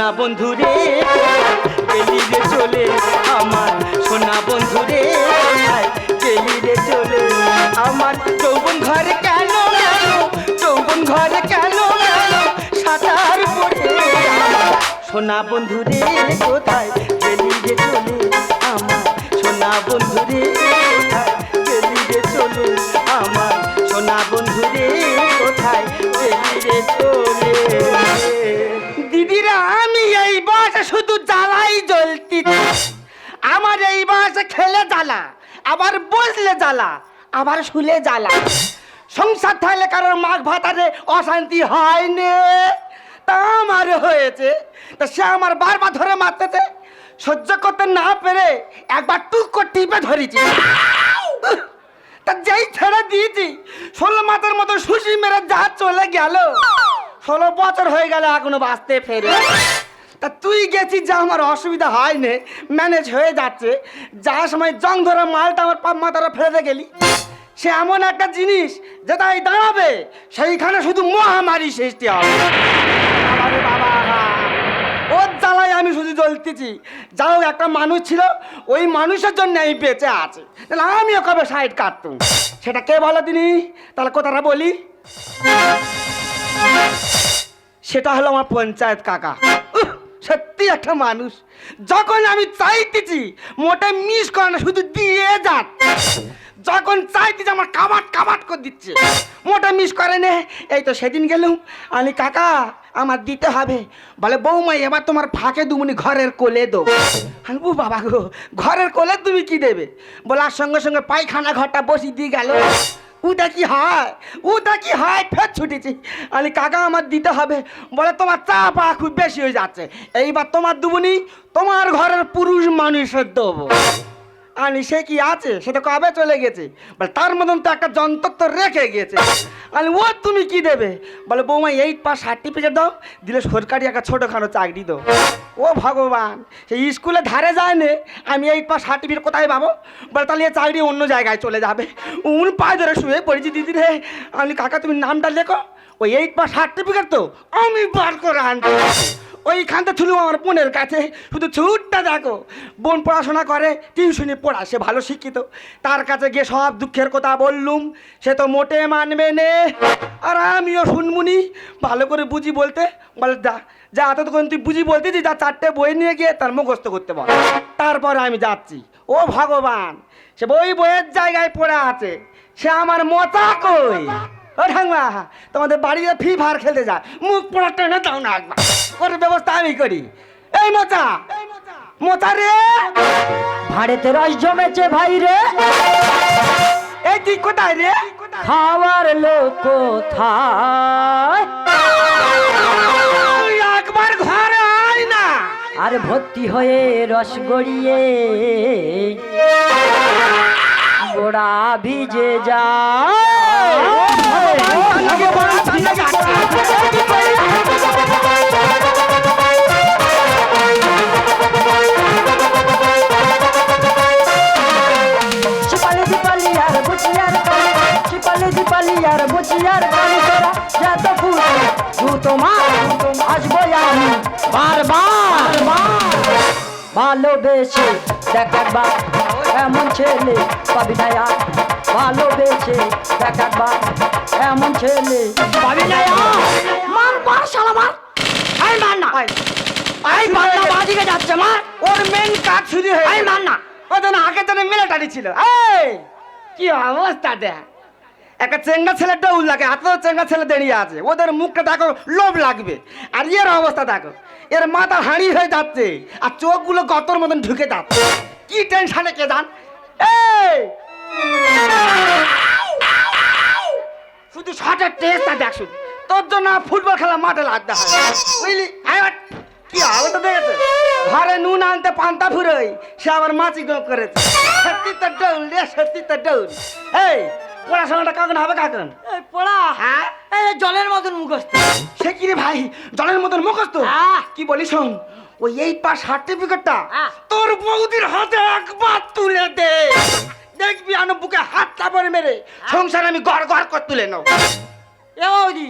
সোনা বন্ধু রে গেলি রে চলে আমার সোনা বন্ধু রে গেলি রে চলে আমার চৌবন ঘরে কেন চৌবন ঘরে কেন সাঁতার পড়ে সোনা বন্ধু রে, কোথায় গেলি রে চলে আমার সোনা বন্ধু রে কোথায় রে চলে আমার সোনা বন্ধু জ্বালা, আবার বসলে জ্বালা, আবার শুলে জ্বালা। সংসার থাকলে কারোর মাঘ ভাতারে অশান্তি হয়নি। তা আমার হয়েছে। তা সে আমার বারবার ধরে মারতেছে। সহ্য করতে না পেরে একবার টুক করে টিপে ধরেছি। তা যেই ছেড়ে দিয়েছি, ষোলো মাসের মতো সুশি মেরে যা চলে গেল। ষোলো বছর হয়ে গেল এখনও বাঁচতে ফেরে। তা তুই গেছিস যা, আমার অসুবিধা হয়নি ম্যানেজ হয়ে যাচ্ছে। যা সময় জং ধরে মালটা আমার পাপ মাথাটা ফেলে গেলি। সে এমন একটা জিনিস যেটাই দাঁড়াবে। সেইখানে শুধু মহামারী সৃষ্টি হবে। ওর জ্বালায় আমি শুধু জ্বলতেছি। যা হোক একটা মানুষ ছিল, ওই মানুষের জন্য আমি বেঁচে আছে। তাহলে আমিও কবে সাইড কাটতুম? সেটা কে বলো তিনি? তাহলে কথাটা বলি। সেটা হলো আমার পঞ্চায়েত কাকা। সত্যি একটা মানুষ। যখন আমি চাইতেছি, মোটা মিস করে না, শুধু দিয়ে যাক যখন চাইতেছি, আমার কাবাট কাবাট করে দিচ্ছে। মোটা মিস করে নে, এই তো সেদিন গেলুম। আমি, কাকা, আমার দিতে হবে। বলে, বৌমা, এবার তোমার ফাঁকে দুমুনি ঘরের কোলে দো। বু বাবা গো, ঘরের কোলে তুমি কি দেবে? বলার সঙ্গে সঙ্গে পায়খানা ঘরটা বসিয়ে দিয়ে গেল। উটা কি হায়? উদা কি হায়? ফের ছুটেছি। আমি কাকা, আমার দিতে হবে। বলে তোমার চা পা খুব বেশি হয়ে যাচ্ছে। এইবার তোমার দুবনি, তোমার ঘরের পুরুষ মানুষের দেবো। আনি সে কি আছে? সে তো কবে চলে গেছে? বলে, তার মতন তো একটা যন্ত্র তো রেখে গেছে। আমি ও তুমি কি দেবে? বলে, বৌমা এইট পাস সার্টিফিকেট দাও, দিলে সরকারি একটা ছোটোখাটো চাকরি দাও। ও ভগবান সেই স্কুলে ধারে যায় নে, আমি এইট পাস সার্টিফিকেট কোথায় পাবো? বলে, তাহলে এ চাকরি অন্য জায়গায় চলে যাবে। উন পায়ে ধরে শুয়ে পড়েছি, দিদি রে। আমি কাকা, তুমি নামটা লেখো। ওই এইট পাস সার্টিফিকেট তো আমি বার করে আনতে ওইখানটা ছিল আমার বোনের কাছে। শুধু ছুটটা দেখো। বোন পড়াশোনা করে, টিউশনি পড়া, সে ভালো শিক্ষিত। তার কাছে গিয়ে সব দুঃখের কথা বললুম। সে তো মোটে মানবে নে। আর আমিও শুনমুনি। ভালো করে বুঝি বলতে। বলে, যা যা এতক্ষণ তুই বুঝি বলতেছি যা চারটে বই নিয়ে গিয়ে তার মুখস্থ করতে বল। তারপরে আমি যাচ্ছি। ও ভগবান, সে বই বইয়ের জায়গায় পড়ে আছে। সে আমার মোচা কই? ও ঠাংমা তোমাদের বাড়িতে ফ্রি ফায়ার খেলতে যায় মুখ পোড়া টেনে দাও না একবার। ওর ব্যবস্থা আমি করি এই মোচা মোচা রে ভাড়েতে রস জমেছে ভাই রে এই তুই কোথায় রে খাওয়ার লোক কোথায় একবার ঘরে আয় না আর ভর্তি হয়ে রস গড়িয়ে গোড়া ভিজে চিপালি বুচিয়ার কালি চিপালি দিপালি আর বুচিয়ার কালি তোরা যত ফুল তোমার আসব আমি। বারবার। ভালোবেসে দেখ একবার এমন ছেলে পাবি না আর ভালোবেসে দেখ একবার এমন ছেলে পাবি না মান পার শালা মার। আই মান না। আই বাংলা বাদিকে যাচ্ছে মার। ওর মেন কাজ শুরু হয়ে আই মান না। ওদের আগে তো মিলিটারি ছিল। এই! কি অবস্থা দেখ? একটা চেঙ্গা ছেলে ডৌল লাগে এত চেঙ্গা ছেলে দাঁড়িয়ে আছে। ওদের মুখটা দেখো, লোভ লাগবে। আর এর অবস্থা দেখো, এর মাথা হাঁড়ি হয়ে যাচ্ছে, আর চোখগুলো গতর মতন ঢুকে যাচ্ছে। কি টেনশনে কে জান? শুধু শটের টেস্টটা দেখ শুধু। তোর জন্য ফুটবল খেলা মাঠে লাগতে হয়। বুঝলি। কি অবস্থা দেখেছে ঘরে নুন আনতে পান্তা ফুরোই সে আবার মাছি গোপ করেছে। সত্যি তো ডৌল রে সত্যি তো ডৌল। এই পড়াশোনাটা কখন হবে কখন পড়া হ্যাঁ? এই জলের মতন মুখস্থ। সে কি রে ভাই জলের মতন মুখস্থ? আহ! কি বলি শোন ওই এই পাস সার্টিফিকেটটা তোর বৌদির হাতে একবার তুলে দে। দেখবি আনো বুকে হাত চাপড়ে মেরে সংসার আমি গড় গড় করে তুলে নেব। এ বৌদি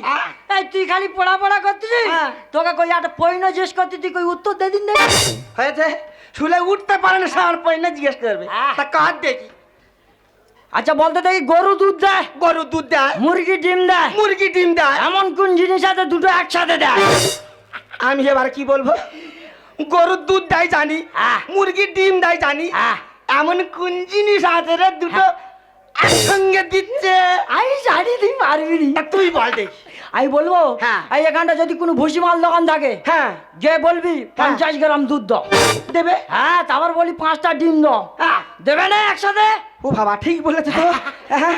এই তুই খালি পড়া পড়া করতেছিস হ্যাঁ। তোকে কই একটা পয়নো জিজ্ঞেস করতে তুই কই উত্তর দে দিন হয়েছে? শুলে উঠতে পারে না সার পয়না জিজ্ঞেস করবে। তা কার দেখি? আচ্ছা বলতে দেখি গরু দুধ দেয় গরু দুধ দেয় মুরগি ডিম দেয় মুরগি ডিম দেয়। এমন কোন জিনিস আছে দুটো একসাথে দেয়? আমি এবার কি বলব? গরুর দুধ দেয় জানি। মুরগি ডিম দেয় জানি। এমন কোন জিনিস আছে রে দুটো একসঙ্গে দিচ্ছে। আমি জানি তুই পারবি নি। তুই বল দেখি। আমি বলব হ্যাঁ। এই এখানটা যদি কোনো ভুসি মাল দোকান থাকে হ্যাঁ। যে বলবি পঞ্চাশ গ্রাম দুধ দাও। দেবে? হ্যাঁ তারপর বলি পাঁচটা ডিম দাও। হ্যাঁ। দেবে না একসাথে? ও বাবা ঠিক বলেছে তো। হ্যাঁ।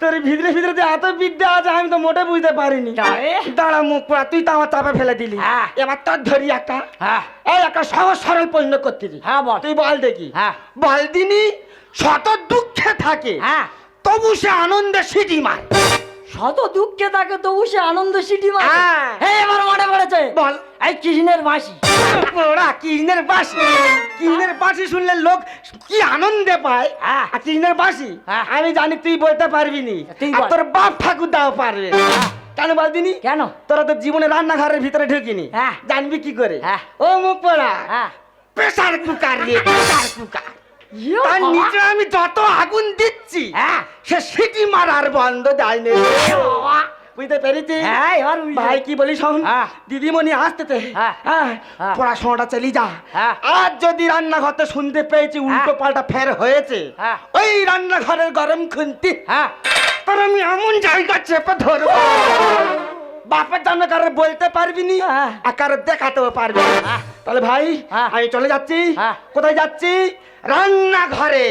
তোর ভিতরে ভিতরে যে এত বিদ্যা আছে আমি তো মোটে বুঝতে পারিনি। তাই দাঁড়া মুখ পড়া তুই তো আমার চাপে ফেলে দিলি। হ্যাঁ। এবার তোর ধরি একটা। হ্যাঁ। এই একটা সহজ সরল পণ্য করতে দি হ্যাঁ বল। তুই বল দেখি। হ্যাঁ। বল দিনি শত থাকে হ্যাঁ। তবু সে আনন্দে সিটি মার। শত দুঃখে থাকে তবু সে আনন্দ সিটি মারে। হ্যাঁ। এবার মনে পড়েছে? বল। এই কৃষ্ণের বাঁশি। ওরা কৃষ্ণের বাসি কৃষ্ণের বাসি শুনলে লোক কি আনন্দে পায়। হ্যাঁ। আর কৃষ্ণের বাসি হ্যাঁ। আমি জানি তুই বলতে পারবি নি। তোর বাপ ঠাকুর দাও পারবে। কেন বল দিনি কেন? তোরা তো জীবনে রান্নাঘরের ভিতরে ঢুকিনি। হ্যাঁ। জানবি কি করে? হ্যাঁ। ও মুখ পড়া। হ্যাঁ। প্রেসার কুকার রে প্রেসার কুকার। তার নিচে আমি যত আগুন দিচ্ছি হ্যাঁ। সে সিটি মারার বন্ধ দেয়নি বুঝতে পেরেছি? হ্যাঁ ভাই কি বলি শোন? হ্যাঁ। দিদিমণি হ্যাঁ। পড়াশোনাটা চালিয়ে যা। আজ যদি রান্নাঘরতে শুনতে পেয়েছি উল্টো পাল্টা ফের হয়েছে। হ্যাঁ। ওই রান্নাঘরের গরম খুন্তি হ্যাঁ। তোর আমি এমন জায়গা চেপে ধরবো। বাপের জন্য কারও বলতে পারবি নি? হ্যাঁ। আর কারও দেখাতেও পারবি না। হ্যাঁ। তাহলে ভাই হ্যাঁ। আমি চলে যাচ্ছি। কোথায় যাচ্ছি? রান্নাঘরে।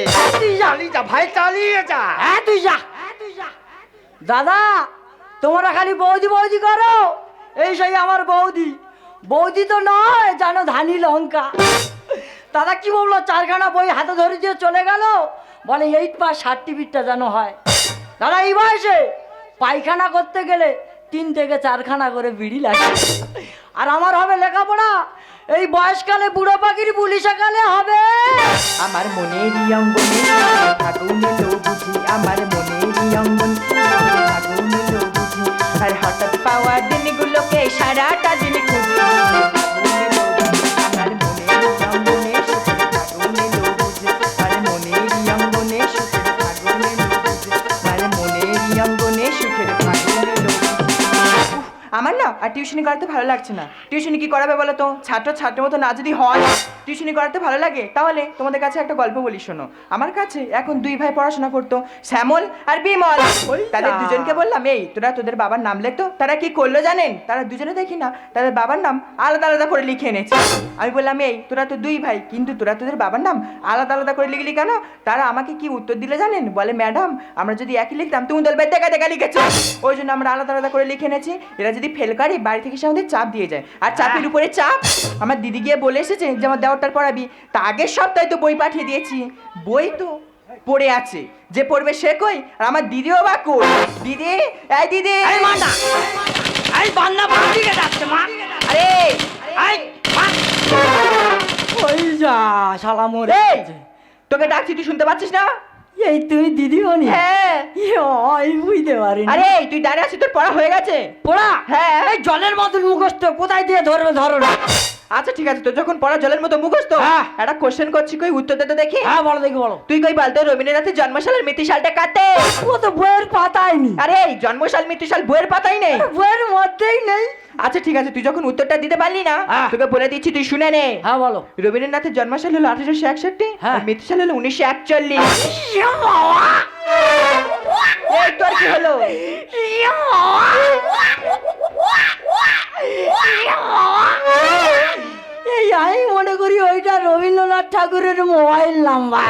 চালিয়ে যা ভাই চালিয়ে যা। হ্যাঁ তুই যা। দাদা তোমরা খালি বৌদি বৌদি করো। এই সেই আমার বৌদি। বৌদি তো নয় জানো ধানি লঙ্কা। দাদা কি বলল? চারখানা বই হাতে ধরে দিয়ে চলে গেল। বলে এইট পাস সার্টিফিকেটটা যেন হয়। দাদা এই বয়সে পায়খানা করতে গেলে তিন থেকে চারখানা করে বিড়ি লাগে। আর আমার হবে লেখাপড়া। এই বয়সকালে বুড়ো পাখির পুলিশাকালে হবে। আমার বুঝি। আমার মনেরই আর হঠাৎ পাওয়া দিনগুলোকে সারাটা টিউশনি করাতে ভালো লাগছে না। টিউশনি কি করাবে বলো তো? ছাত্র ছাত্রের মতো না যদি হয়। টিউশনি করাতে ভালো লাগে? তাহলে তোমাদের কাছে একটা গল্প বলি শোনো। আমার কাছে এখন দুই ভাই পড়াশোনা করতো শ্যামল আর বিমল। তাদের দুজনকে বললাম এই তোরা তোদের বাবার নাম লেখতো তারা কি করল জানেন? তারা দুজনে দেখি না তাদের বাবার নাম আলাদা আলাদা করে লিখে এনেছে। আমি বললাম এই তোরা তো দুই ভাই কিন্তু তোরা তোদের বাবার নাম আলাদা আলাদা করে লিখলি কেন? তারা আমাকে কি উত্তর দিলে জানেন? বলে ম্যাডাম আমরা যদি একই লিখতাম তুমি বলবে দেখা দেখা লিখেছো। ওই জন্য আমরা আলাদা আলাদা করে লিখে এনেছি। এরা যদি ফেল করে বাড়ি থেকে সে আমাদের চাপ দিয়ে যায়। আর চাপের উপরে চাপ? আমার দিদি গিয়ে বলে এসেছে যে আমার দেওয়ারটার পড়াবি তা আগের সপ্তাহে তো বই পাঠিয়ে দিয়েছি। বই তো পড়ে আছে। যে পড়বে সে কই? আর আমার দিদিও বা কই? দিদি? এই দিদি! এই মান্ডা এই বান্না বাড়ি দিকে যাচ্ছে মা! আরে! এই মা! ওই যা শালা মরে তোকে ডাকছি তুই শুনতে পাচ্ছিস না? এই তুই তুমি দিদিমণি হ্যাঁ। ওই বুঝতে পারি আরে তুই দাঁড়িয়ে আছিস তোর পড়া হয়ে গেছে। পড়া? হ্যাঁ। এই জলের মতন মুখস্থ কোথায় দিয়ে ধরবে ধরো না। আচ্ছা ঠিক আছে তোর যখন পড়া জলের মতো মুখস্থ হ্যাঁ। একটা কোশ্চেন করছি কই উত্তর দিতে দেখি? হ্যাঁ বলো দেখি বলো। তুই কই বলতো রবীন্দ্রনাথের জন্মসালের মৃত্যুসালটা কাটে ও তো বইয়ের পাতাই নি। আরে এই জন্মসাল মৃত্যুসাল বইয়ের পাতাই নেই। বইয়ের মধ্যেই নেই। আচ্ছা ঠিক আছে তুই যখন উত্তরটা দিতে পারলি না হ্যাঁ। তোকে বলে দিচ্ছি তুই শুনে নে। হ্যাঁ বলো। রবীন্দ্রনাথের জন্মসাল হলো আঠারোশো একষট্টি হ্যাঁ। আর মৃত্যুসাল হলো উনিশশো একচল্লিশ। তোর কি হলো? এই আমি মনে করি ওইটা রবীন্দ্রনাথ ঠাকুরের মোবাইল নাম্বার।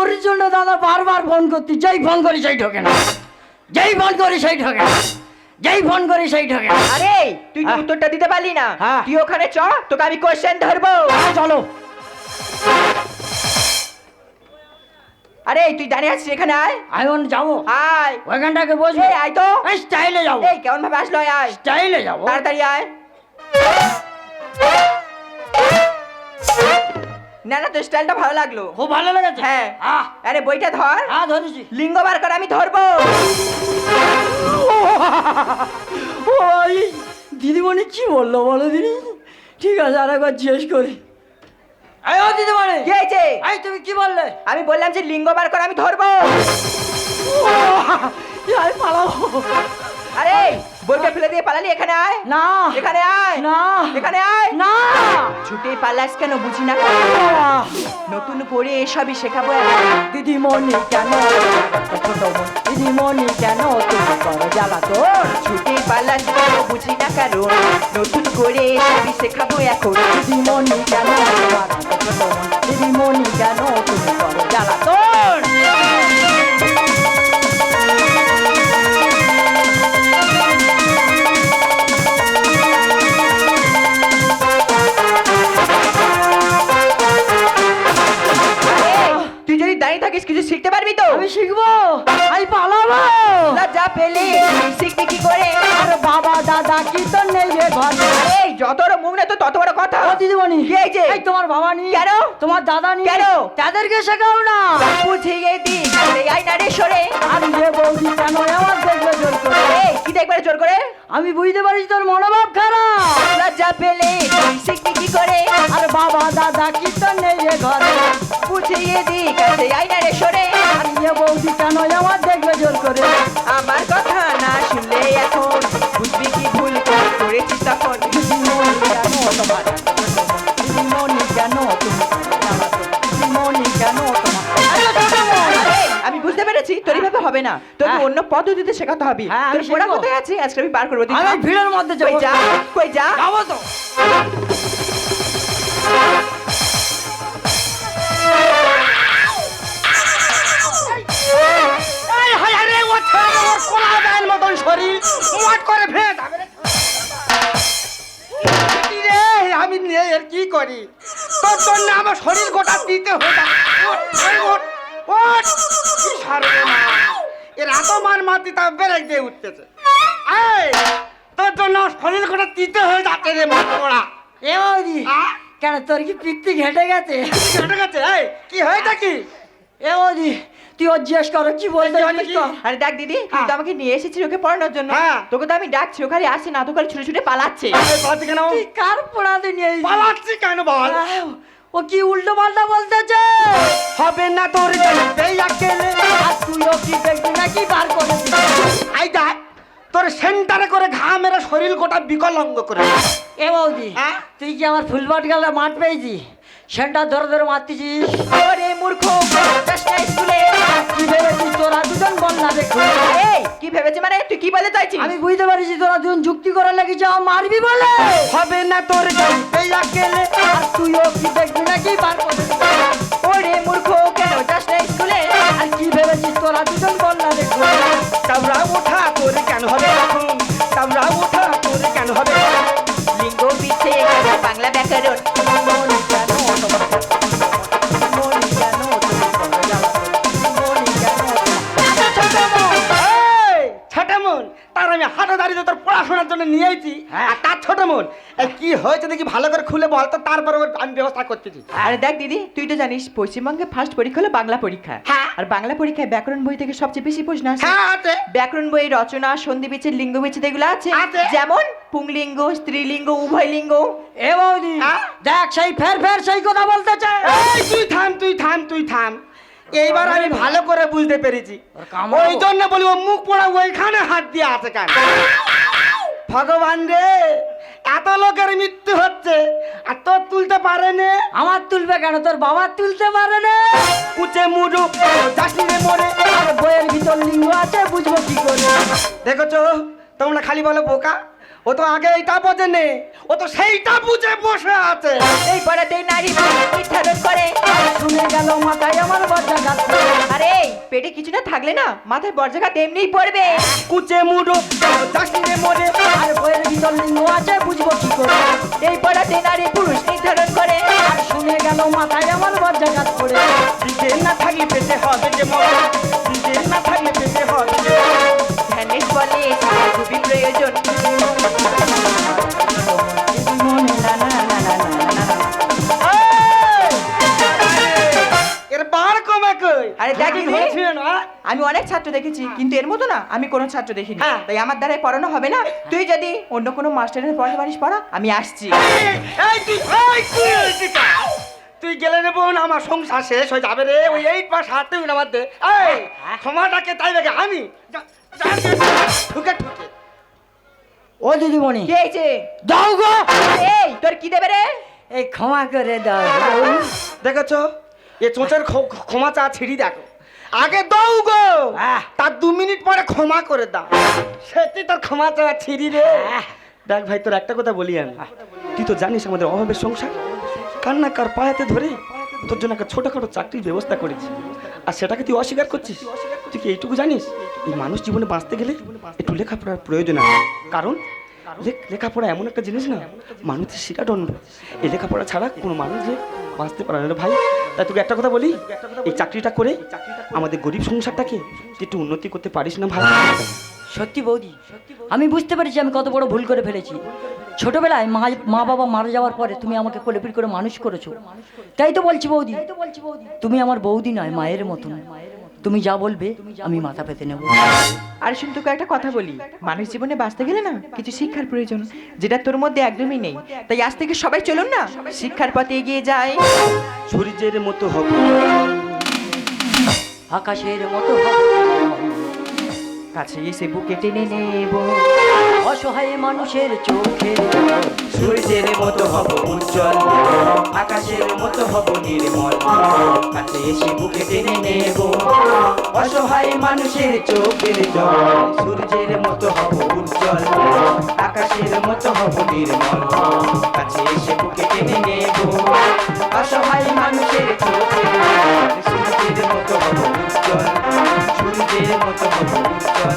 ওর জন্য দাদা বারবার ফোন করতি যেই ফোন করি সেই ঢোকে না। যেই ফোন করি সেই ঢোকে না। যেই ফোন করি সেই ঢোকে না। আরে তুই তো হ্যাঁ। উত্তরটা দিতে পারলি না। হ্যাঁ। তুই ওখানে চ তোকে আমি কোশ্চেন ধরবো। হ্যাঁ, চলো। আরে তুই দাঁড়িয়ে আছিস এখানে আয়। আমি ওখানে যাব। আয়। ওইখানটাকে বসবো। আয় তো। স্টাইলে যাব। এই কেমন ভাবে আসলো আয়, আয়। স্টাইলে যাব। তাড়াতাড়ি আয়। না না তোর স্টাইলটা ভালো লাগল। খুব ভালো লেগেছে? হ্যাঁ। আহ। আরে বইটা ধর। হ্যাঁ ধরেছি। লিঙ্গ বার কর আমি ধরবো। ওই দিদিমণি কি বলল বলো দিদি? ঠিক আছে আর একবার জিজ্ঞেস করি। এই ও দিদিমণি কি হয়েছে? এই তুমি কি বললে? আমি বললাম যে লিঙ্গ বার করে আমি ধরবো। আমি পালাবো আরে বইটা ফেলে দিয়ে পালালি এখানে আয়। না এখানে আয়। না এখানে আয়। না। ছুটে পালাস কেন বুঝি না? নতুন করে এসবই শেখাবো এখন। দিদিমণি কেন? দিদিমণি কেন তুমি করো জ্বালা তোর? ছুটে পালাস কেন বুঝি না কারণ নতুন করে এসবই শেখাবো এখন। দিদিমণি কেন? দিদিমণি কেন তুমি করো জ্বালা তোর? দিদিমণি। কি হয়েছে? এই তোমার বাবা নি কেন? তোমার দাদা নি কেন? তাদেরকে শেখাও না। বুঝিয়ে দি আই না রে সরে। আর যে বৌদি কেন আমার দেখলে জোর করে? এই কি দেখবে জোর করে? আমি বুঝতে পারি তোর মনোভাব খারাপ। লজ্জা পেলে শিখবি কি করে? আর বাবা দাদা কি তো নেই ঘরে। বুঝিয়ে দি কাছে আই না রে সরে। আর যে বৌদি কেন আমার দেখলে জোর করে? আমার কথা না শুনলে এখন পেরেছি তোর এইভাবে হবে না। তোকে হ্যাঁ। অন্য পদ্ধতিতে শেখাতে হবে। হ্যাঁ, তোর শিখব। কোথায় আছে? আজকে আমি বার করব আমি ভিড়ের মধ্যে যাব। যা কই যা। যাব তো। হায় হায় শরীর। করে আমি কি করি? তোর জন্য আমার শরীর গোটা দিতে হয়ে সর্বনাশ। এর এত মান মাতি তা বেরেক দিয়ে উঠতেছে। এই, তোর জন্য শরীর গোটা দিতে হয়ে যাচ্ছে রে করা এ বৌদি কেন তোর কি পিকনিক হেঁটে গেছে? ঘটে গেছে? এই কি হয়েছে কি? এ বৌদি তুই জিজ্ঞেস করো কি বলতে? তো? আরে দেখ দিদি তুই হ্যাঁ। তো আমাকে নিয়ে এসেছিস ওকে পড়ানোর জন্য। হ্যাঁ। তোকে তো আমি ডাকছি ওখানে আসে না তো খালি ছুটে ছুটে পালাচ্ছে। কেন? তুই কার পড়াতে নিয়ে পালাচ্ছি কেন বল? ও কি উল্টো পাল্টা বলতেছে? হবে না তোর এই আকেলে আর তুইও কি দেখবি নাকি বার করে আই দেখ তোর সেন্টারে করে ঘা মেরে শরীর গোটা বিকলাঙ্গ করে এ বৌদি হ্যাঁ? তুই কি আমার ফুলবাট গেলে মাঠ পেয়েছি সেন্টার ধরে ধরে মারতেছিস। ওরে মূর্খ স্কুলে কি ভেবেছিস তোরা দুজন বল না দেখো এই কি ভেবেছি মানে? তুই কি বলতে চাইছিস? আমি বুঝতে পারছি তোরা দুজন যুক্তি করে লেগেছে মারবি বলে। হবে না তোর এই আকেলে আর তুইও কি দেখবি নাকি বার করে দিবি? ওরে মূর্খ কেন যাস না স্কুলে আর কি ভেবেছিস তোরা দুজন বল না দেখো কামরা ওঠা তোর কেন হবে এখন হয়েছে দেখি ভালো করে খুলে বল তো তারপরে আমি ব্যবস্থা করতেছি। আরে দেখ দিদি তুই তো জানিস পশ্চিমবঙ্গে ফার্স্ট পরীক্ষা হলো বাংলা পরীক্ষা। হ্যাঁ। আর বাংলা পরীক্ষায় ব্যাকরণ বই থেকে সবচেয়ে বেশি প্রশ্ন আসে। হ্যাঁ আছে। ব্যাকরণ বই রচনা সন্ধি বিচ্ছেদ লিঙ্গ বিচ্ছেদ এগুলো আছে। আছে। যেমন পুংলিঙ্গ স্ত্রীলিঙ্গ উভয় লিঙ্গ এ বৌদি হ্যাঁ? দেখ সেই ফের ফের সেই কথা বলতে এই তুই থাম তুই থাম তুই থাম। এইবার আমি ভালো করে বুঝতে পেরেছি। ওই জন্য বলি ও মুখ পড়া ওইখানে হাত দিয়ে আছে কেন? ভগবান রে। এত লোকের মৃত্যু হচ্ছে আর তোর তুলতে পারে না। আমার তুলবে কেন? তোর বাবা তুলতে পারে না। কুচে মুডু চাকরি মরে আর বইয়ের ভিতর লিঙ্গ আছে বুঝব কি করে? দেখেছ? তোমরা খালি বলো বোকা? ও তো আগে এইটা বোঝে নে ও তো সেইটা বুঝে বসে আছে। এই পড়াতে নারী পুরুষ নির্ধারণ করে শুনে গেল মাথায় আমার গাছ। আরে পেটে কিছু না থাকলে না মাথায় বর্জাঘাত এমনিই পড়বে। কুচে মুডু চাকরি মরে আর বইয়ের ভিতর লিঙ্গ আছে বুঝব কি করে? এই পড়াতে নারী পুরুষ নির্ধারণ করে আর শুনে গেল মাথায় আমার গাছ পড়ে। দিকে না থাকলে পেতে হবে যে মরে। দিকে না থাকলে পেতে হবে ধ্যানের বলে সেটা খুবই প্রয়োজন। আমি অনেক ছাত্র দেখেছি কিন্তু এর মতো না আমি কোনো ছাত্র দেখিনি। হ্যাঁ। তাই আমার দ্বারাই পড়ানো হবে না। তুই যদি অন্য কোনো মাস্টারের পড়াতে পারিস পড়া। আমি আসছি। তুই গেলে নেব না আমার সংসার শেষ হয়ে যাবে রে। ওই এইট পাস হাতে আমার দে। এই ক্ষমাটাকে তাই দেখে আমি? ঠুকে ঠুকে ও দিদিমণি। কে হয়েছে দাও গো। এই তোর কি দেবে রে? এই ক্ষমা করে দাও। দেখেছ? এ চোঁচের ক্ষমা চা ছিড়ি দেখো। আগে দাও গো। আহ। তার দু মিনিট পরে ক্ষমা করে দাও। সত্যি তোর ক্ষমা চা ছিড়ি রে। আহ। দেখ ভাই তোর একটা কথা বলি আমি। তুই তো জানিস আমাদের অভাবের সংসার। কান্না কার পায়েতে ধরে তোর জন্য একটা ছোটখাটো চাকরির ব্যবস্থা করেছি। আর সেটাকে তুই অস্বীকার করছিস? তুই কি এইটুকু জানিস? এই মানুষ জীবনে বাঁচতে গেলে একটু লেখাপড়ার প্রয়োজন আছে। কারণ লেখাপড়া এমন একটা জিনিস না, মানুষের শিকাদণ্ড এই লেখাপড়া ছাড়া কোনো মানুষ যে বাঁচতে পারে না ভাই। তাই তোকে একটা কথা বলি, এই চাকরিটা করে আমাদের গরিব সংসারটাকে একটু উন্নতি করতে পারিস না ভাই। সত্যি বৌদি, আমি বুঝতে পেরেছি আমি কত বড় ভুল করে ফেলেছি। ছোটবেলায় মা মা বাবা মারা যাওয়ার পরে তুমি আমাকে কোলেপিট করে মানুষ করেছ। তাই তো বলছি বৌদি, তুমি আমার বৌদি নয়, মায়ের মতন। তুমি যা বলবে আমি মাথা পেতে নেব। আর শুন তোকে একটা কথা বলি। মানুষ জীবনে বাঁচতে গেলে না কিছু শিক্ষার প্রয়োজন যেটা তোর মধ্যে একদমই নেই। তাই আজ থেকে সবাই চলুন না শিক্ষার পথে এগিয়ে যাই। সূর্যের মতো হব। আকাশের মতো হব। কাছে এসে বুকে টেনে নেব। অসহায় মানুষের চোখে। সূর্যের মতো হব উজ্জ্বল। আকাশের মতো হব নির্মল। কাছে এসে বুকে টেনে নেব। অসহায় মানুষের চোখের জল। সূর্যের মতো হব উজ্জ্বল। আকাশের মতো হব নির্মল। কাছে এসে বুকে টেনে নেব। অসহায় মানুষের চোখে সূর্যের মতো হব উজ্জ্বল। সূর্যের মতো হব উজ্জ্বল।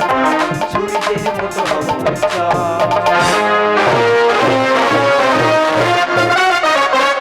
সূর্যের মতো star.